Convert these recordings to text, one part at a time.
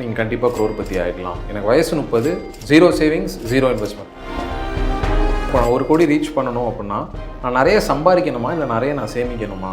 நீங்கள் கண்டிப்பாக க்ரோர்பதி ஆகிடலாம் எனக்கு வயசு முப்பது ஜீரோ சேவிங்ஸ் ஜீரோ இன்வெஸ்ட்மெண்ட் இப்போ நான் ஒரு கோடி ரீச் பண்ணணும் அப்படின்னா நான் நிறைய சம்பாதிக்கணுமா? இல்லை நிறைய நான் சேமிக்கணுமா?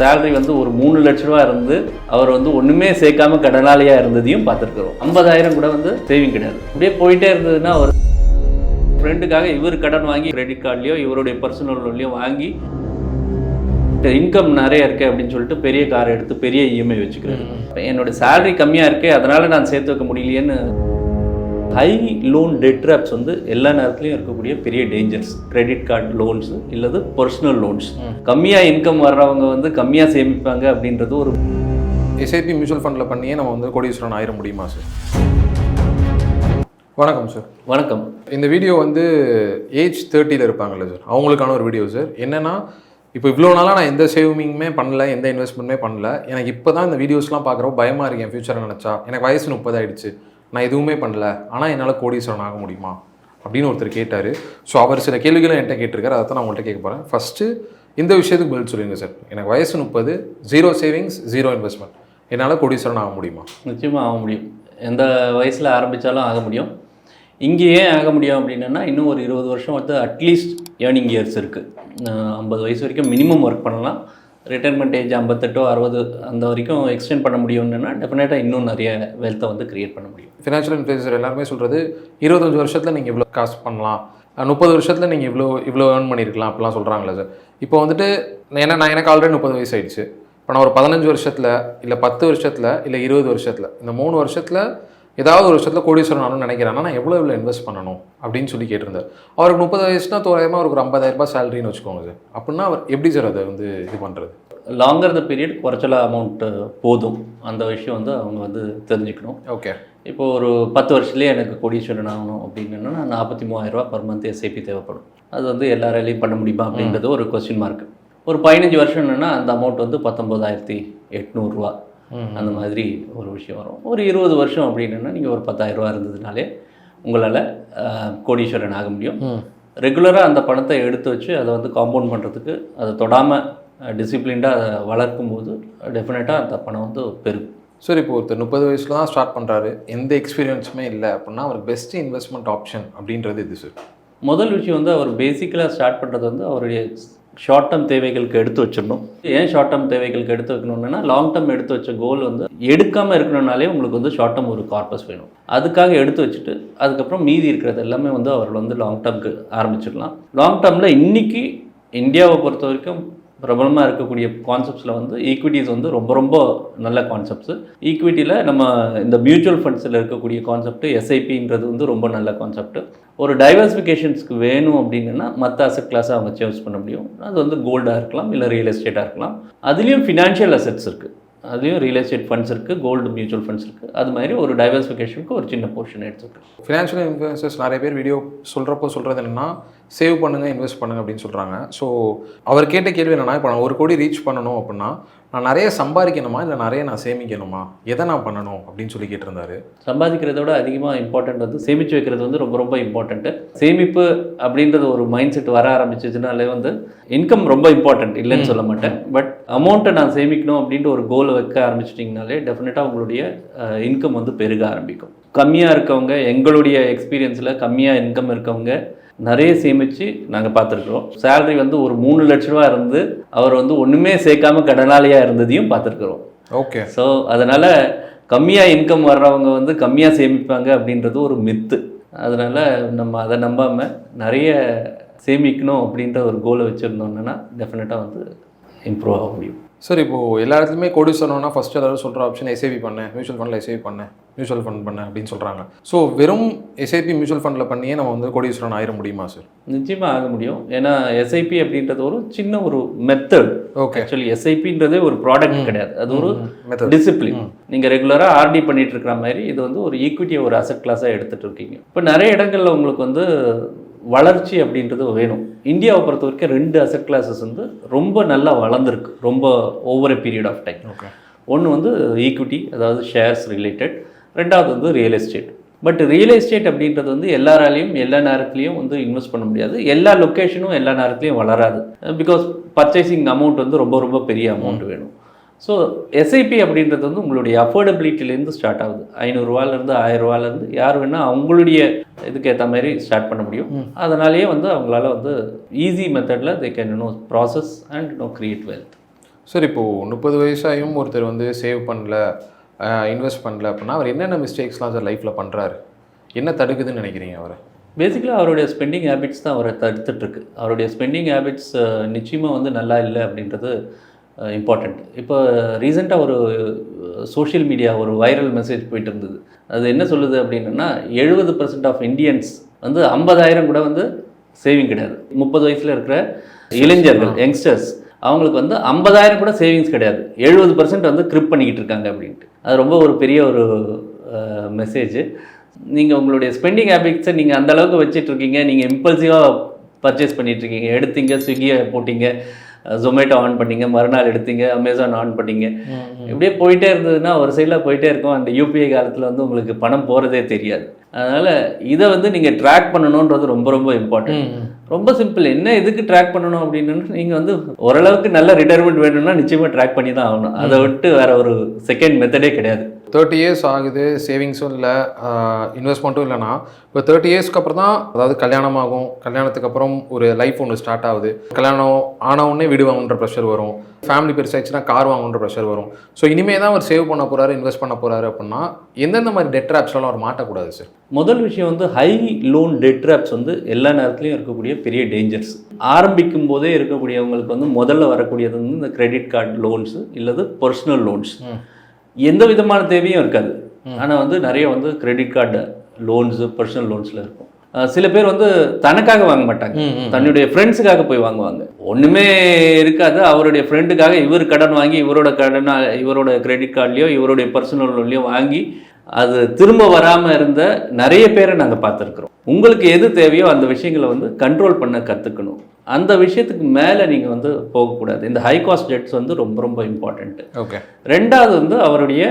சேலரி வந்து ஒரு மூணு லட்ச ரூபா இருந்து அவர் வந்து ஒன்றுமே சேர்க்காம கடனாளியா இருந்ததையும் பார்த்துருக்குறோம். ஐம்பதாயிரம் கூட வந்து சேவிங் கிடையாது. அப்படியே போயிட்டே இருந்ததுன்னா அவர் ஃப்ரெண்டுக்காக இவர் கடன் வாங்கி கிரெடிட் கார்ட்லேயோ இவருடைய பர்சனல் லோன்லேயோ வாங்கி இன்கம் நிறைய இருக்கு அப்படின்னு சொல்லிட்டு பெரிய கார் எடுத்து பெரிய இஎம்ஐ வச்சுக்கிறாரு. இப்ப என்னோட சேலரி கம்மியாக இருக்கு அதனால நான் சேர்த்து வைக்க முடியலையேன்னு ஹை லோன் டெட் ட்ராப்ஸ் வந்து எல்லா நேரத்துலையும் இருக்கக்கூடிய பெரிய டேஞ்சர்ஸ் கிரெடிட் கார்டு லோன்ஸ் இல்லது பர்சனல் லோன்ஸ் கம்மியாக இன்கம் வர்றவங்க வந்து கம்மியாக சேமிப்பாங்க அப்படின்றது ஒரு எஸ்ஐபி மியூச்சுவல் ஃபண்டில் பண்ணியே நம்ம வந்து கோடீஸ்வரன் ஆயிட முடியுமா சார் வணக்கம் சார் வணக்கம். இந்த வீடியோ வந்து ஏஜ் தேர்ட்டியில் இருப்பாங்கல்ல சார் அவங்களுக்கான ஒரு வீடியோ சார் என்னென்னா இப்போ இவ்வளோ நாளாக நான் எந்த சேவிங்குமே பண்ணல எந்த இன்வெஸ்ட்மெண்ட்டுமே பண்ணல. எனக்கு இப்போ தான் இந்த வீடியோஸ்லாம் பார்க்குறப்ப பயமாக இருக்கேன் ஃபியூச்சரை நினச்சா. எனக்கு வயசு முப்பது ஆகிடுச்சு நான் எதுவுமே பண்ணல. ஆனால் என்னால் கோடீஸ்வரன் ஆக முடியுமா? அப்படின்னு ஒருத்தர் கேட்டார். ஸோ அவர் சில கேள்விகளை என்கிட்ட கேட்டிருக்காரு. அதை தான் நான் உங்கள்கிட்ட கேட்க போகிறேன் ஃபஸ்ட்டு இந்த விஷயத்துக்கு பதில் சொல்லுங்க சார் எனக்கு வயசு முப்பது ஜீரோ சேவிங்ஸ் ஜீரோ இன்வெஸ்ட்மெண்ட் என்னால் கோடீஸ்வரன் ஆக முடியுமா? நிச்சயமாக ஆக முடியும். எந்த வயசில் ஆரம்பித்தாலும் ஆக முடியும். இங்கே ஏன் ஆக முடியும் அப்படின்னா இன்னும் ஒரு இருபது வருஷம் வந்து அட்லீஸ்ட் ஏர்னிங் இயர்ஸ் இருக்குது ஐம்பது வயசு வரைக்கும் மினிமம் ஒர்க் பண்ணலாம். ரிட்டைர்மெண்ட் ஏஜ் ஐம்பத்தெட்டோ அறுபது அந்த வரைக்கும் எக்ஸ்டெண்ட் பண்ண முடியும்னா டெஃபினட்டாக இன்னும் நிறைய வெல்த்தை வந்து கிரியேட் பண்ண முடியும். ஃபினான்ஷியல் இன்ஃப்ளூயன்சர் எல்லாருமே சொல்கிறது இருபத்தஞ்சு வருஷத்தில் நீங்கள் இவ்வளோ காசு பண்ணலாம். முப்பது வருஷத்தில் நீங்கள் இவ்வளோ இவ்வளோ ஏர்ன் பண்ணியிருக்கலாம் அப்படிலாம் சொல்கிறாங்களே சார் இப்போ வந்துட்டு ஏன்னா நான் எனக்கு ஆல்ரெடி முப்பது வயசு ஆயிடுச்சு. இப்போ நான் ஒரு பதினஞ்சு வருஷத்தில் இல்லை பத்து வருஷத்தில் இல்லை இருபது வருஷத்தில் இந்த மூணு வருஷத்தில் ஏதாவது ஒரு வருஷத்தில் கோடீஸ்வரன் ஆகணும்னு நினைக்கிறேன்னா நான் எவ்வளோ எவ்வளோ இன்வெஸ்ட் பண்ணணும் அப்படின்னு சொல்லி கேட்டிருந்தார். அவருக்கு முப்பது வயசுனா தோராயமாக அவருக்கு ரூபாய் சேலரின்னு வச்சுக்கோங்க சார். அப்படின்னா அவர் எப்படி சார் அதை வந்து இது பண்ணுறது லாங்கர் த பீரியட் குறைச்சல அமௌண்ட்டு போதும். அந்த விஷயம் வந்து அவங்க வந்து தெரிஞ்சுக்கணும். ஓகே இப்போ ஒரு பத்து வருஷத்துலேயே எனக்கு கோடீஸ்வரன் ஆகணும் அப்படின்னா நாற்பத்தி மூவாயிரரூவா பர் மந்த் எஸ்ஐபி தேவைப்படும். அது வந்து எல்லாராலையும் பண்ண முடியுமா அப்படின்றது ஒரு கொஸ்டின் மார்க் ஒரு பதினஞ்சு வருஷம்னா அந்த அமௌண்ட் வந்து பத்தொம்போதாயிரத்தி எட்நூறுரூவா அந்த மாதிரி ஒரு விஷயம் வரும். ஒரு இருபது வருஷம் அப்படின்னா நீங்கள் ஒரு பத்தாயிரரூவா இருந்ததுனாலே உங்களால் கோடீஸ்வரன் ஆக முடியும். ரெகுலராக அந்த பணத்தை எடுத்து வச்சு அதை வந்து காம்பவுண்ட் பண்ணுறதுக்கு அதை தொடாமல் டிசிப்ளின்டாக அதை வளர்க்கும் போது டெஃபினட்டாக அந்த பணம் வந்து பெருகும் சார் இப்போ ஒருத்தர் முப்பது வயசுல தான் ஸ்டார்ட் பண்ணுறாரு எந்த எக்ஸ்பீரியன்ஸுமே இல்லை அப்படின்னா அவருக்கு பெஸ்ட் இன்வெஸ்ட்மெண்ட் ஆப்ஷன் அப்படின்றது இது சார் முதல் விஷயம் வந்து அவர் பேசிக்கலாக ஸ்டார்ட் பண்ணுறது வந்து அவருடைய ஷார்ட் டேர்ம் தேவைகளுக்கு எடுத்து வச்சிடணும். ஏன் ஷார்ட் டேர்ம் தேவைகளுக்கு எடுத்து வைக்கணும்னா லாங் டேர்ம் எடுத்து வச்ச கோல் வந்து எடுக்காமல் இருக்கணும்னாலே உங்களுக்கு வந்து ஷார்ட் டேர்ம் ஒரு கார்பஸ் வேணும். அதுக்காக எடுத்து வச்சுட்டு அதுக்கப்புறம் மீதி இருக்கிறது எல்லாமே வந்து அவர் வந்து லாங் டேர்ம்க்கு ஆரம்பிச்சிடலாம். லாங் டேர்மில் இன்றைக்கி இந்தியாவை பொறுத்த வரைக்கும் பிரபலமாக இருக்கக்கூடிய கான்செப்ட்ஸில் வந்து ஈக்விட்டிஸ் வந்து ரொம்ப ரொம்ப நல்ல கான்செப்ட்ஸு ஈக்விட்டியில் நம்ம இந்த மியூச்சுவல் ஃபண்ட்ஸில் இருக்கக்கூடிய கான்செப்ட்டு எஸ்ஐபின்றது வந்து ரொம்ப நல்ல கான்செப்ட் ஒரு டைவர்சிஃபிகேஷன்ஸ்க்கு வேணும் அப்படின்னா மற்ற அசட் கிளாஸை அவங்க சேவ்ஸ் பண்ண முடியும். அது வந்து கோல்டாக இருக்கலாம் இல்லை ரியல் எஸ்டேட்டாக இருக்கலாம். அதுலேயும் ஃபினான்ஷியல் அசெட்ஸ் இருக்குது அதுலேயும் ரியல் எஸ்டேட் ஃபண்ட்ஸ் இருக்குது கோல்டு மியூச்சுவல் ஃபண்ட்ஸ் இருக்குது அது மாதிரி ஒரு டைவர்சிஃபிகேஷனுக்கு ஒரு சின்ன போர்ஷன் எடுத்துருக்கு ஃபினான்ஷியல் இன்ஃப்ளூயன்சஸ் நிறைய பேர் வீடியோ சொல்கிறப்போ சொல்கிறது என்னன்னா சேவ் பண்ணுங்கள் இன்வெஸ்ட் பண்ணுங்க அப்படின்னு சொல்கிறாங்க ஸோ அவர் கேட்ட கேள்வி என்னன்னா இப்போ நான் ஒரு கோடி ரீச் பண்ணணும் அப்படின்னா நான் நிறைய சம்பாதிக்கணுமா இல்லை நிறைய நான் சேமிக்கணுமா? எதை நான் பண்ணணும் அப்படின்னு சொல்லி கேட்டிருந்தாரு. சம்பாதிக்கிறத விட அதிகமாக இம்பார்ட்டன்ட் வந்து சேமித்து வைக்கிறது வந்து ரொம்ப ரொம்ப இம்பார்ட்டண்ட்டு சேமிப்பு அப்படின்றது ஒரு மைண்ட் செட் வர ஆரம்பிச்சிச்சுனாலே வந்து இன்கம் ரொம்ப இம்பார்ட்டன்ட் இல்லைன்னு சொல்ல மாட்டேன். பட் அமௌண்ட்டை நான் சேமிக்கணும் அப்படின்ட்டு ஒரு கோல் வைக்க ஆரம்பிச்சிட்டிங்கனாலே டெஃபினட்டாக உங்களுடைய இன்கம் வந்து பெருக ஆரம்பிக்கும். கம்மியாக இருக்கவங்க எங்களுடைய எக்ஸ்பீரியன்ஸில் கம்மியாக இன்கம் இருக்கவங்க நிறைய சேமித்து நாங்கள் பார்த்துருக்குறோம். சேலரி வந்து ஒரு மூணு லட்ச ரூபா இருந்து அவர் வந்து ஒன்றுமே சேர்க்காம கடனாளியாக இருந்ததையும் பார்த்துருக்குறோம். ஓகே ஸோ அதனால் கம்மியாக இன்கம் வர்றவங்க வந்து கம்மியாக சேமிப்பாங்க அப்படின்றது ஒரு மித்து அதனால் நம்ம அதை நம்பாமல் நிறைய சேமிக்கணும் அப்படின்ற ஒரு கோலை வச்சுருந்தோம்னா டெஃபினட்டாக வந்து இம்ப்ரூவ் ஆக முடியும். சார் இப்போது எல்லா இடத்துலையுமே கோடீஸ்வரம்னா ஃபர்ஸ்ட் எல்லாரும் சொல்கிற ஆப்ஷன் எஸ்ஐபி பண்ணு மியூச்சுவல் ஃபண்டில் எஸ்ஐபி பண்ணு மியூச்சுவல் ஃபண்ட் பண்ணு அப்படின்னு சொல்கிறாங்க ஸோ வெறும் எஸ்ஐபி மியூச்சுவல் ஃபண்டில் பண்ணியே நம்ம வந்து கோடீஸ்வரன் ஆயிட முடியுமா சார் நிச்சயமாக ஆக முடியும். ஏன்னா எஸ்ஐபி அப்படின்றது ஒரு சின்ன ஒரு மெத்தட் ஓகே ஆக்சுவலி எஸ்ஐபின்றதே ஒரு ப்ராடக்ட் கிடையாது. அது ஒரு மெத்தட் டிசிப்ளின் நீங்கள் ரெகுலராக ஆர்டி பண்ணிட்டு இருக்கிற மாதிரி இது வந்து ஒரு ஈக்விட்டியை ஒரு அசட் கிளாஸாக எடுத்துட்டு இருக்கீங்க. இப்போ நிறைய இடங்கள்ல உங்களுக்கு வந்து வளர்ச்சி அப்படின்றது வேணும். இந்தியாவை பொறுத்த வரைக்கும் ரெண்டு அசட் கிளாஸஸ் வந்து ரொம்ப நல்லா வளர்ந்துருக்கு. ரொம்ப over a period of time okay ஒன்று வந்து ஈக்விட்டி அதாவது ஷேர்ஸ் ரிலேட்டட் ரெண்டாவது வந்து real estate but real estate அப்படின்றது வந்து எல்லாராலையும் எல்லா நேரத்துலையும் வந்து இன்வெஸ்ட் பண்ண முடியாது. எல்லா லொக்கேஷனும் எல்லா நேரத்துலையும் வளராது. பிகாஸ் பர்ச்சேசிங் அமௌண்ட் வந்து ரொம்ப ரொம்ப பெரிய அமௌண்ட் வேணும். ஸோ எஸ்ஐபி அப்படின்றது வந்து உங்களுடைய அஃபோர்டபிலிட்டிலேருந்து ஸ்டார்ட் ஆகுது. ஐநூறுரூவாலேருந்து ஆயிரரூவாலேருந்து யார் வேணால் அவங்களுடைய இதுக்கு ஏற்ற மாதிரி ஸ்டார்ட் பண்ண முடியும். அதனாலேயே வந்து அவங்களால வந்து ஈஸி மெத்தடில் they can know process and know create wealth sir இப்போது முப்பது வயசாயும் ஒருத்தர் வந்து சேவ் பண்ணல இன்வெஸ்ட் பண்ணல அப்படின்னா அவர் என்னென்ன மிஸ்டேக்ஸ்லாம் சார் லைஃப்பில் பண்ணுறாரு என்ன தடுக்குதுன்னு நினைக்கிறீங்க அவரை? பேசிக்கலாக அவருடைய ஸ்பெண்டிங் ஹேபிட்ஸ் தான் அவரை தடுத்துட்ருக்கு அவருடைய ஸ்பெண்டிங் ஹேபிட்ஸ் நிச்சயமாக வந்து நல்லா இல்லை அப்படின்றது இம்பார்ட்டண்ட் இப்போ ரீசெண்டாக ஒரு சோஷியல் மீடியா ஒரு வைரல் மெசேஜ் போயிட்டு இருந்தது அது என்ன சொல்லுது அப்படின்னா எழுபது பர்சன்ட் ஆஃப் இந்தியன்ஸ் வந்து ஐம்பதாயிரம் கூட வந்து சேவிங் கிடையாது. முப்பது வயசில் இருக்கிற இளைஞர்கள் யங்ஸ்டர்ஸ் அவங்களுக்கு வந்து ஐம்பதாயிரம் கூட சேவிங்ஸ் கிடையாது. எழுபது பர்சன்ட் வந்து கிரிப் பண்ணிக்கிட்டு இருக்காங்க அப்படின்ட்டு. அது ரொம்ப ஒரு பெரிய ஒரு மெசேஜ் நீங்கள் உங்களுடைய ஸ்பெண்டிங் ஹேபிட்ஸை நீங்கள் அந்த அளவுக்கு வச்சிட்டு இருக்கீங்க நீங்கள் இம்பல்சிவாக பர்ச்சேஸ் பண்ணிட்டு இருக்கீங்க எடுத்தீங்க ஸ்விக்கியை போட்டீங்க. ஜொமேட்டோ ஆன் பண்ணீங்க மறுநாள் எடுத்தீங்க அமேசான் ஆன் பண்ணீங்க. இப்படியே போயிட்டே இருந்ததுன்னா ஒரு சைடில் போயிட்டே இருக்கும். அந்த யூபிஐ காலத்தில் வந்து உங்களுக்கு பணம் போகிறதே தெரியாது. அதனால் இதை வந்து நீங்கள் ட்ராக் பண்ணணுன்றது ரொம்ப ரொம்ப இம்பார்ட்டன்ட் ரொம்ப சிம்பிள் என்ன எதுக்கு ட்ராக் பண்ணணும் அப்படின்னு நீங்கள் வந்து ஓரளவுக்கு நல்ல ரிட்டையர்மெண்ட் வேணும்னா நிச்சயமாக ட்ராக் பண்ணி தான் ஆகணும். அதை விட்டு வேற ஒரு செகண்ட் மெத்தடே கிடையாது. தேர்ட்டி இயர்ஸ் ஆகுது சேவிங்ஸும் இல்லை இன்வெஸ்ட்மெண்ட்டும் இல்லைன்னா இப்போ தேர்ட்டி இயர்ஸ்க்கு அப்புறம் தான் அதாவது கல்யாணம் ஆகும் கல்யாணத்துக்கு அப்புறம் ஒரு லைஃப் ஒன்று ஸ்டார்ட் ஆகுது. கல்யாணம் ஆன உடனே வீடு வாங்கணுன்ற ப்ரெஷர் வரும். ஃபேமிலி பெருசாச்சுன்னா கார் வாங்கணுன்ற ப்ரெஷர் வரும். ஸோ இனிமே தான் அவர் சேவ் பண்ண போறாரு இன்வெஸ்ட் பண்ண போறாரு அப்படின்னா எந்தெந்த மாதிரி டெட் ட்ராப்ஸ்லாம் அவர் மாட்டக்கூடாது சார் முதல் விஷயம் வந்து ஹை லோன் டெட் ட்ராப்ஸ் வந்து எல்லா நேரத்துலையும் இருக்கக்கூடிய பெரிய டேஞ்சர்ஸ் ஆரம்பிக்கும் போதே இருக்கக்கூடியவங்களுக்கு வந்து முதல்ல வரக்கூடியது வந்து இந்த கிரெடிட் கார்டு லோன்ஸு இல்லது பர்சனல் லோன்ஸ் எந்த விதமான தேவையும் இருக்காது. ஆனால் வந்து நிறைய வந்து கிரெடிட் கார்டு லோன்ஸு பர்சனல் லோன்ஸில் இருக்கும். சில பேர் வந்து தனக்காக வாங்க மாட்டாங்க. தன்னுடைய ஃப்ரெண்ட்ஸுக்காக போய் வாங்குவாங்க. ஒன்றுமே இருக்காது. அவருடைய ஃப்ரெண்டுக்காக இவர் கடன் வாங்கி இவரோட கடன் இவரோட கிரெடிட் கார்ட்லேயோ இவருடைய பர்சனல் லோன்லையோ வாங்கி அது திரும்ப வராமல் இருந்த நிறைய பேரை நாங்கள் பார்த்துருக்குறோம். உங்களுக்கு எது தேவையோ அந்த விஷயங்களை வந்து கண்ட்ரோல் பண்ண கற்றுக்கணும் அந்த விஷயத்துக்கு மேலே நீங்கள் வந்து போகக்கூடாது. இந்த ஹை காஸ்ட் டெட்ஸ் வந்து ரொம்ப ரொம்ப இம்பார்ட்டண்ட்டு ஓகே ரெண்டாவது வந்து அவருடைய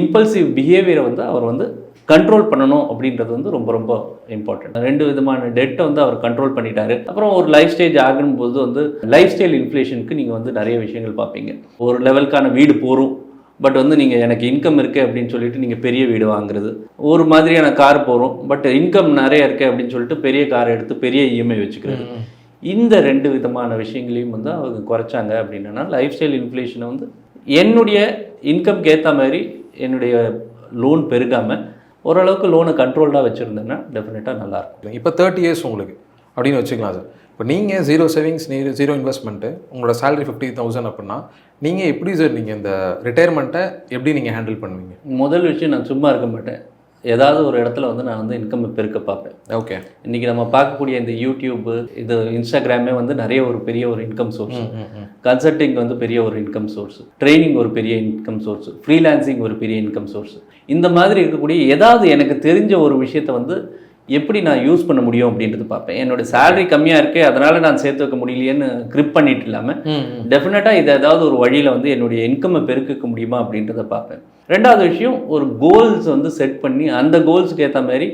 இம்பல்சிவ் பிஹேவியரை வந்து அவர் வந்து கண்ட்ரோல் பண்ணணும் அப்படின்றது வந்து ரொம்ப ரொம்ப இம்பார்ட்டன்ட் ரெண்டு விதமான டெட்டை வந்து அவர் கண்ட்ரோல் பண்ணிட்டாரு. அப்புறம் ஒரு லைஃப் ஸ்டேஜ் ஆகும்போது வந்து லைஃப் ஸ்டைல் இன்ஃப்ளேஷனுக்கு நீங்கள் வந்து நிறைய விஷயங்கள் பார்ப்பீங்க. ஒரு லெவலுக்கான வீடு போகும் பட் வந்து நீங்கள் எனக்கு இன்கம் இருக்குது அப்படின்னு சொல்லிட்டு நீங்கள் பெரிய வீடு வாங்குறது. ஒரு மாதிரியான கார் போகிறோம் பட் இன்கம் நிறைய இருக்குது அப்படின்னு சொல்லிட்டு பெரிய கார் எடுத்து பெரிய இஎம்ஐ வச்சுக்கிறது. இந்த ரெண்டு விதமான விஷயங்களையும் வந்து அவங்க குறைச்சாங்க அப்படின்னா லைஃப் ஸ்டைல் இன்ஃப்ளேஷனை வந்து என்னுடைய இன்கம்க்கு ஏற்ற மாதிரி என்னுடைய லோன் பெருகாமல் ஓரளவுக்கு லோனை கண்ட்ரோல்டாக வச்சுருந்தேன்னா டெஃபினட்டாக நல்லாயிருக்கும் இப்போ தேர்ட்டி இயர்ஸ் உங்களுக்கு. அப்படின்னு வச்சுக்கலாம் சார். இப்போ நீங்கள் ஜீரோ சேவிங்ஸ் நீ ஜீரோ இன்வெஸ்ட்மெண்ட்டு உங்களோட salary ஃபிஃப்டி தௌசண்ட் அப்படின்னா நீங்கள் எப்படி சார் நீங்கள் இந்த ரிட்டையர்மெண்ட்டை எப்படி நீங்கள் ஹேண்டில் பண்ணுவீங்க? முதல் விஷயம் நான் சும்மா இருக்க மாட்டேன். ஏதாவது ஒரு இடத்துல வந்து நான் வந்து இன்கம் பெருக்க பார்ப்பேன். ஓகே இன்றைக்கி நம்ம பார்க்கக்கூடிய இந்த யூடியூப்பு இது இன்ஸ்டாகிராமே வந்து நிறைய ஒரு பெரிய ஒரு இன்கம் சோர்ஸ் கன்சல்டிங் வந்து பெரிய ஒரு இன்கம் சோர்ஸ் ட்ரைனிங் ஒரு பெரிய இன்கம் சோர்ஸ் ஃப்ரீலான்சிங் ஒரு பெரிய இன்கம் சோர்ஸ் இந்த மாதிரி இருக்கக்கூடிய ஏதாவது எனக்கு தெரிஞ்ச ஒரு விஷயத்தை வந்து எப்படி நான் யூஸ் பண்ண முடியும் அப்படின்றது பார்ப்பேன். என்னோட salary கம்மியாக இருக்கு அதனால நான் சேர்த்து வைக்க முடியலையேன்னு கிரிப் பண்ணிட்டு இல்லாமல் டெஃபினட்டாக இதை ஏதாவது ஒரு வழியில் வந்து என்னுடைய இன்கம்மை பெருக்கிக்க முடியுமா அப்படின்றத பார்ப்பேன். ரெண்டாவது விஷயம் ஒரு கோல்ஸ் வந்து செட் பண்ணி அந்த கோல்ஸுக்கு ஏற்ற மாதிரி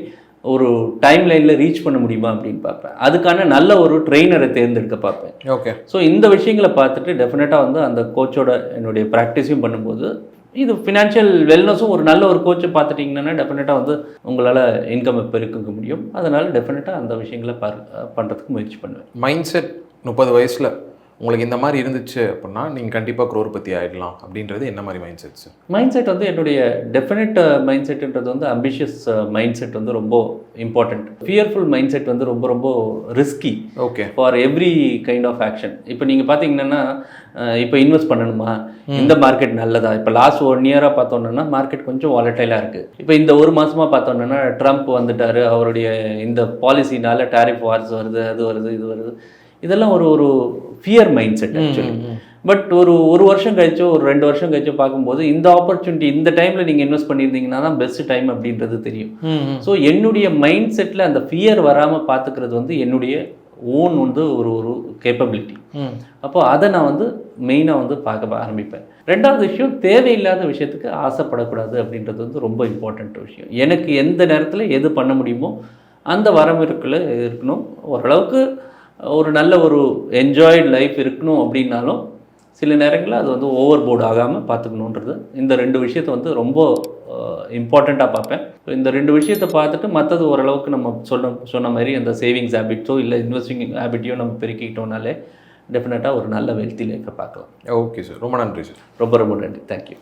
ஒரு டைம் லைனில் ரீச் பண்ண முடியுமா அப்படின்னு பார்ப்பேன். அதுக்கான நல்ல ஒரு ட்ரெயினரை தேர்ந்தெடுக்க பார்ப்பேன். ஓகே ஸோ இந்த விஷயங்களை பார்த்துட்டு டெஃபினட்டாக வந்து அந்த கோச்சோட என்னுடைய ப்ராக்டிஸையும் பண்ணும்போது இது ஃபினான்ஷியல் வெல்னஸும் ஒரு நல்ல ஒரு கோச்சை பார்த்துட்டிங்கன்னா டெஃபினட்டாக வந்து உங்களால் இன்கம் பெருக்க முடியும். அதனால் டெஃபினட்டாக அந்த விஷயங்களை பார் பண்ணுறதுக்கு முயற்சி பண்ணுவேன். மைண்ட் செட் முப்பது வயசில் உங்களுக்கு இந்த மாதிரி இருந்துச்சு அப்படின்னா நீங்கள் கண்டிப்பாக குரோர்பத்தி ஆகிடலாம் அப்படின்றது என்ன மாதிரி mind set sir mind set வந்து என்னுடைய டெஃபினட் மைண்ட் செட்டுன்றது வந்து அம்பிஷியஸ் மைண்ட் செட் வந்து ரொம்ப இம்பார்ட்டண்ட் ஃபியர்ஃபுல் மைண்ட் செட் வந்து ரொம்ப ரொம்ப risky okay for every kind of action இப்போ நீங்கள் பார்த்தீங்கன்னா இப்போ இன்வெஸ்ட் பண்ணணுமா? இந்த மார்க்கெட் நல்லதா? இப்போ லாஸ்ட் ஒன் இயராக பார்த்தோன்னா மார்க்கெட் கொஞ்சம் வாலட்டைலாக இருக்குது இப்போ இந்த ஒரு மாசமா பார்த்தோன்னா ட்ரம்ப் வந்துட்டாரு அவருடைய இந்த பாலிசினால டாரிஃப் வார்ஸ் வருது அது வருது இது வருது. இதெல்லாம் ஒரு ஒரு fear mind set actually but ஒரு ஒரு வருஷம் கழிச்சோ ஒரு ரெண்டு வருஷம் கழிச்சோ பார்க்கும்போது இந்த ஆப்பர்ச்சுனிட்டி இந்த டைமில் நீங்கள் இன்வெஸ்ட் பண்ணியிருந்தீங்கன்னா தான் பெஸ்ட் டைம் அப்படின்றது தெரியும். ஸோ என்னுடைய மைண்ட் செட்டில் அந்த ஃபியர் வராமல் பார்த்துக்கிறது வந்து என்னுடைய ஓன் வந்து ஒரு ஒரு கேப்பபிலிட்டி அப்போ அதை நான் வந்து மெயினாக வந்து பார்க்க ஆரம்பிப்பேன். ரெண்டாவது விஷயம் தேவையில்லாத விஷயத்துக்கு ஆசைப்படக்கூடாது அப்படின்றது வந்து ரொம்ப இம்பார்ட்டண்ட் விஷயம். எனக்கு எந்த நேரத்தில் எது பண்ண முடியுமோ அந்த வரம்பிற்குள்ள இருக்கணும். ஓரளவுக்கு ஒரு நல்ல ஒரு என்ஜாய்டு லைஃப் இருக்கணும் அப்படின்னாலும் சில நேரங்களில் அது வந்து ஓவர் போர்டு ஆகாமல் பார்த்துக்கணுன்றது இந்த ரெண்டு விஷயத்தை வந்து ரொம்ப இம்பார்ட்டண்ட்டாக பார்ப்பேன். So, இந்த ரெண்டு விஷயத்தை பார்த்துட்டு மற்றது ஓரளவுக்கு நம்ம சொன்ன சொன்ன மாதிரி அந்த சேவிங்ஸ் ஹேபிட்ஸோ இல்லை இன்வெஸ்டிங் ஹேபிட்டையோ நம்ம பெருக்கிக்கிட்டோம்னாலே டெஃபினட்டாக ஒரு நல்ல வெல்த்தி லைஃப்பை பார்க்கலாம். ஓகே சார் ரொம்ப நன்றி சார் ரொம்ப ரொம்ப நன்றி. தேங்க்யூ